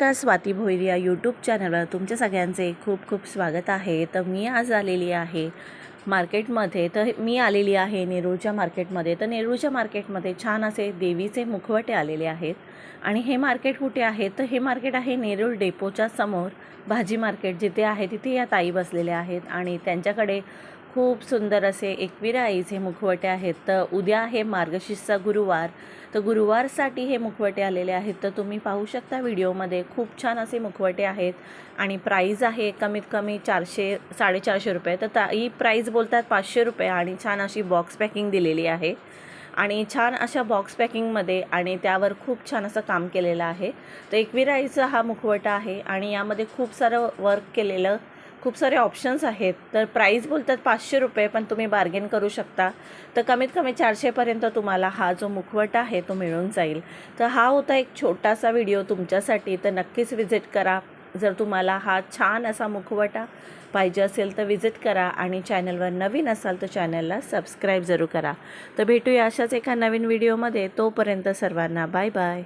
नमस्कार स्वाती भोईर या यूट्यूब चॅनलवर तुमच्या सगळ्यांचे खूप खूप स्वागत आहे. तर मी आज आलेली आहे मार्केटमध्ये तर मी आलेली आहे नेरूळच्या मार्केटमध्ये तर नेरूळच्या मार्केटमध्ये छान असे देवीचे मुखवटे आलेले आहेत. आणि हे मार्केट कुठे आहे? तर हे मार्केट आहे नेरूळ डेपोच्या समोर. भाजी मार्केट जिथे आहे तिथे या ताई बसलेल्या आहेत. आणि त्यांच्याकडे खूप सुंदर असे एकविराईज हे मुखवटे आहेत. तर उद्या आहे मार्गशीर्षचा गुरुवार. तर गुरुवारसाठी हे मुखवटे आलेले आहेत. तर तुम्ही पाहू शकता व्हिडिओमध्ये खूप छान असे मुखवटे आहेत. आणि प्राईज आहे कमीत कमी चारशे साडेचारशे रुपये. तर ता ही प्राईज बोलतात पाचशे रुपये आणि छान अशी बॉक्स पॅकिंग दिलेली आहे. आणि छान अशा बॉक्स पॅकिंगमध्ये आणि त्यावर खूप छान असं काम केलेलं आहे. तर एकविराईचा हा मुखवटा आहे आणि यामध्ये खूप सारं वर्क केलेलं खूप सारे ऑप्शन्स आहेत. तर प्राईस बोलतात पाचशे रुपये पण तुम्ही बार्गेन करू शकता. तर कमीत कमी चारशेपर्यंत तुम्हाला हा जो मुखवटा आहे तो मिळून जाईल. तर हा होता एक छोटासा व्हिडिओ तुमच्यासाठी. तर नक्कीच विजिट करा. जर तुम्हाला हा छान असा मुखवटा पाहिजे असेल तर विजिट करा. आणि चॅनलवर नवीन असाल तर चॅनलला सबस्क्राईब जरूर करा. तर भेटूया अशाच एका नवीन व्हिडिओमध्ये तोपर्यंत सर्वांना बाय बाय